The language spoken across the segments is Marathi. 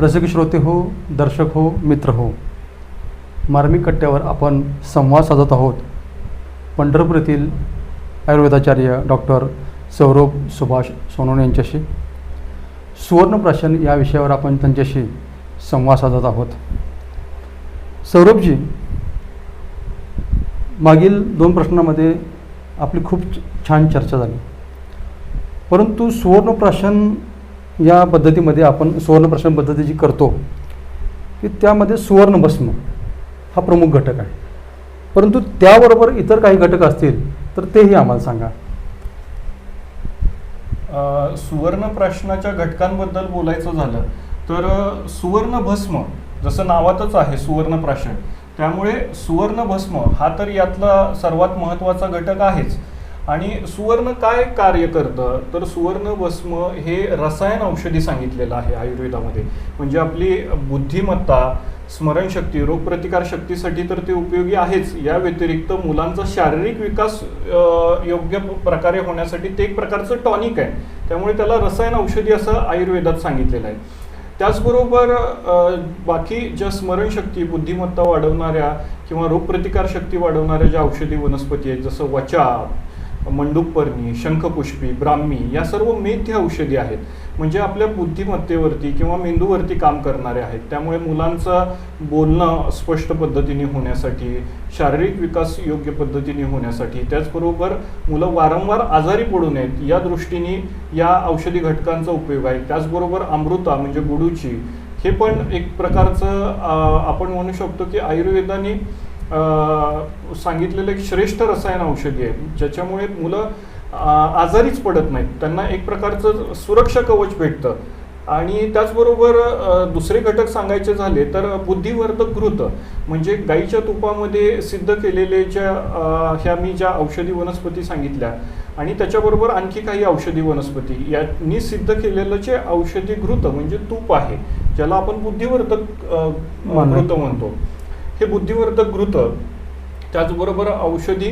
रसिक श्रोते हो दर्शक हो मित्र हो. मार्मिक कट्ट्यावर आपण संवाद साधत आहोत. पंढरपूर येथील आयुर्वेदाचार्य डॉक्टर सौरभ सुभाष सोनवणे यांच्याशी. सुवर्णप्राशन या विषयावर आपण त्यांच्याशी संवाद साधत आहोत. सौरभजी मागील दोन प्रश्नामध्ये आपली खूप छान चर्चा झाली. परंतु सुवर्णप्राशन या पद्धतीमध्ये आपण सुवर्णप्राशन पद्धती जी करतो की त्यामध्ये सुवर्णभस्म हा प्रमुख घटक आहे. परंतु त्याबरोबर इतर काही घटक असतील तर तेही आम्हाला सांगा. अ, सुवर्ण प्राशनाच्या घटकांबद्दल बोलायचं झालं तर सुवर्ण भस्म जसं नावातच आहे सुवर्ण प्राशन त्यामुळे सुवर्ण भस्म हा तर यातला सर्वात महत्त्वाचा घटक आहेच. आणि सुवर्ण काय कार्य करतं? तर सुवर्ण भस्म हे रसायन औषधी सांगितलेलं आहे आयुर्वेदामध्ये. म्हणजे आपली बुद्धिमत्ता स्मरणशक्ती रोगप्रतिकार शक्तीसाठी तर ते उपयोगी आहेच. या व्यतिरिक्त मुलांचा शारीरिक विकास योग्य प्रकारे होण्यासाठी ते एक प्रकारचं टॉनिक आहे. त्यामुळे त्याला रसायन औषधी असं आयुर्वेदात सांगितलेलं आहे. त्याचबरोबर बाकी ज्या स्मरणशक्ती बुद्धिमत्ता वाढवणाऱ्या किंवा रोगप्रतिकार शक्ती वाढवणाऱ्या ज्या औषधी वनस्पती आहेत जसं वचा मंडूकपर्णी शंखपुष्पी ब्राह्मी या सर्व मेथ्य औषधी आहेत. म्हणजे आपल्या बुद्धिमत्तेवरती किंवा मेंदूवरती काम करणारे आहेत. त्यामुळे मुलांचं बोलणं स्पष्ट पद्धतीने होण्यासाठी शारीरिक विकास योग्य पद्धतीने होण्यासाठी त्याचबरोबर मुलं वारंवार आजारी पडू नयेत या दृष्टीने या औषधी घटकांचा उपयोग आहे. त्याचबरोबर अमृता म्हणजे गुडूची हे पण एक प्रकारचं आपण म्हणू शकतो की आयुर्वेदाने सांगितलेलं एक श्रेष्ठ रसायन औषधी आहे. ज्याच्यामुळे मुलं आजारीच पडत नाहीत. त्यांना एक प्रकारचं सुरक्षा कवच भेटतं. आणि त्याचबरोबर दुसरे घटक सांगायचे झाले तर बुद्धिवर्धक घृत म्हणजे गाईच्या तुपामध्ये सिद्ध केलेले ज्या ह्या मी ज्या औषधी वनस्पती सांगितल्या आणि त्याच्याबरोबर आणखी काही औषधी वनस्पती. यांनी सिद्ध केलेलं जे औषधी घृत म्हणजे तूप आहे ज्याला आपण बुद्धिवर्धक. घृत म्हणतो. हे बुद्धिवर्धक घृत त्याचबरोबर औषधी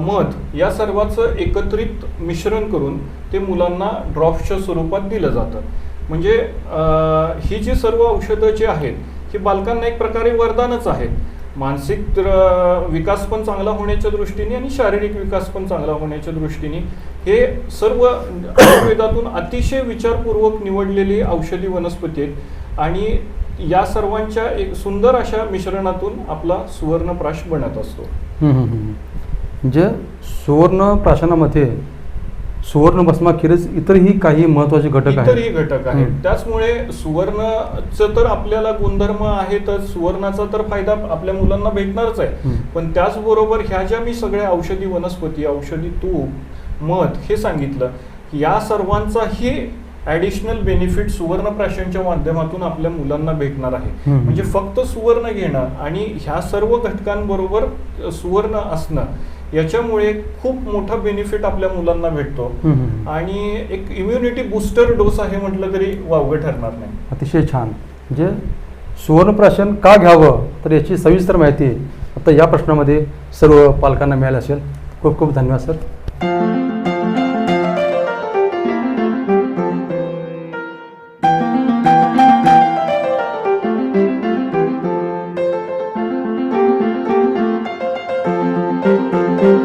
मध या सर्वाचं एकत्रित मिश्रण करून ते मुलांना ड्रॉप्सच्या स्वरूपात दिलं जातं. म्हणजे ही जी सर्व औषधं जी आहेत ही बालकांना एक प्रकारे वरदानच आहेत. मानसिक विकास पण चांगला होण्याच्या दृष्टीने आणि शारीरिक विकास पण चांगला होण्याच्या दृष्टीने हे सर्व आयुर्वेदातून अतिशय विचारपूर्वक निवडलेली औषधी वनस्पती आहेत. आणि या सर्वांच्या एक सुंदर अशा मिश्रणातून आपला सुवर्णप्राश बनत असतो. म्हणजे सुवर्ण प्राशनामध्ये सुवर्णभस्माखेरीज इतरही काही महत्त्वाचे घटक आहेत इतरही घटक आहेत. त्याचमुळे सुवर्णचं तर आपल्याला गुणधर्म आहेतच सुवर्णाचा तर फायदा आपल्या मुलांना भेटणारच आहे. पण त्याचबरोबर ह्या ज्या मी सगळ्या औषधी वनस्पती औषधी तूप मध हे सांगितलं या सर्वांचाही ॲडिशनल बेनिफिट सुवर्णप्राशनच्या माध्यमातून आपल्या मुलांना भेटणार आहे. म्हणजे फक्त सुवर्ण घेणं आणि ह्या सर्व घटकांबरोबर सुवर्ण असणं याच्यामुळे खूप मोठा बेनिफिट आपल्या मुलांना भेटतो. आणि एक इम्युनिटी बूस्टर डोस आहे म्हटलं तरी वावगं ठरणार नाही. अतिशय छान. म्हणजे सुवर्णप्राशन का घ्यावं? तर याची सविस्तर माहिती आता या प्रश्नामध्ये सर्व पालकांना मिळाली असेल. खूप खूप धन्यवाद सर.